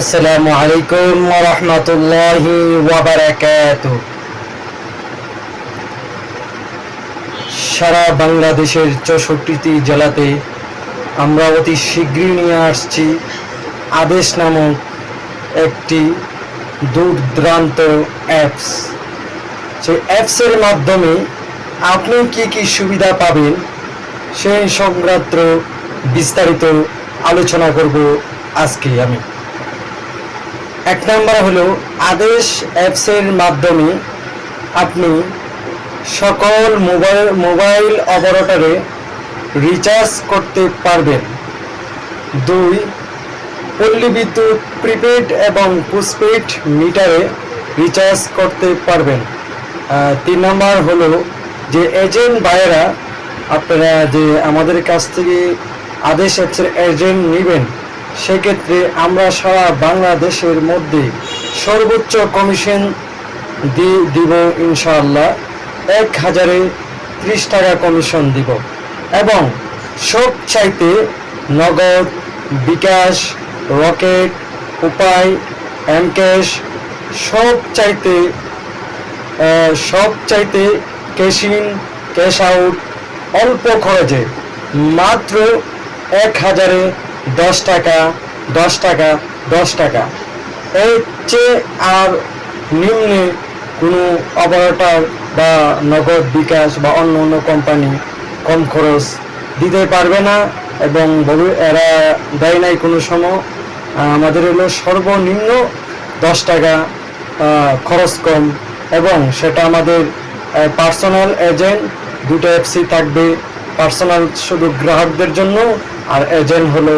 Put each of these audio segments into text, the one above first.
আসসালামু আলাইকুম রহমতুল্লাহি সারা বাংলাদেশের চৌষট্টিটি জেলাতে আমরা অতি শীঘ্রই নিয়ে আসছি আদেশ নামক একটি দুর্দান্ত অ্যাপস। সেই অ্যাপসের মাধ্যমে আপনি কি কি সুবিধা পাবেন সেই সংক্রান্ত বিস্তারিত আলোচনা করব আজকে আমি। এক নাম্বার হলো আদেশ অ্যাপসের মাধ্যমে আপনি সকল মোবাইল মোবাইল অপারেটরে রিচার্জ করতে পারবেন। দুই, পল্লী বিদ্যুৎ প্রিপেড এবং পোস্টপেড মিটারে রিচার্জ করতে পারবেন। তিন নম্বর হলো যে এজেন্ট ভাইয়েরা আপনারা যে আমাদের কাছ থেকে আদেশ অ্যাপসের এজেন্ট নেবেন সেক্ষেত্রে আমরা সারা বাংলাদেশের মধ্যে সর্বোচ্চ কমিশন দি দিব ইনশাআল্লাহ। এক হাজারে ত্রিশ টাকা কমিশন দিব। এবং সব চাইতে নগদ বিকাশ, রকেট, উপায় এমক্যাশ সব চাইতে সব চাইতে ক্যাশ ইন, ক্যাশ আউট, অল্প খরচে মাত্র এক হাজারে দশ টাকা দশ টাকা দশ টাকা। এর চেয়ে আর নিম্নে কোনো অপারেটর বা নগদ বিকাশ বা অন্য অন্য কোম্পানি কম খরচ দিতে পারবে না এবং এরা দেয় নাই কোনো সময়। আমাদের হলো সর্বনিম্ন দশ টাকা খরচ কম এবং সেটা আমাদের পার্সোনাল এজেন্ট দুটো এফসি থাকবে। পার্সোনাল শুধু গ্রাহকদের জন্য, আর এজেন্ট হলো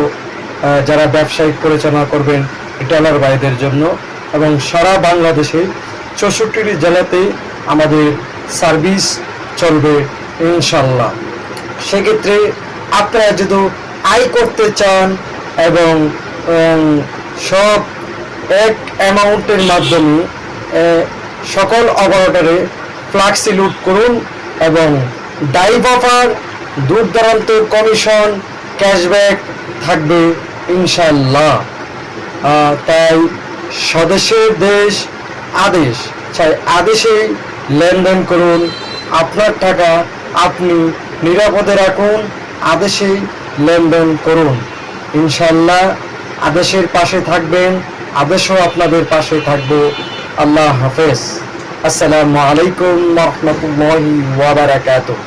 যারা ব্যবসায়িক পরিচালনা করবেন রিটেলার ভাইদের জন্য। এবং সারা বাংলাদেশে চৌষট্টিটি জেলাতেই আমাদের সার্ভিস চলবে ইনশাল্লাহ। সেক্ষেত্রে আপনারা যদি আয় করতে চান এবং সব এক অ্যামাউন্টের মাধ্যমে সকল অপারেটরে ফ্লাক্সি লুট করুন এবং ডাইভ অফার দূর দূরান্ত কমিশন ক্যাশব্যাক থাকবে ইনশাল্লাহ তাই স্বদেশের দেশ, আদেশ। চাই আদেশে লেনদেন করুন। আপনার টাকা আপনি নিরাপদে রাখুন, আদেশে লেনদেন করুন। ইনশাল্লাহ আদেশের পাশে থাকবেন, আদেশও আপনাদের পাশে থাকব। আল্লাহ হাফেজ। আসসালামু আলাইকুম রহমতুল্লাহি ওয়াবারাকাতুহ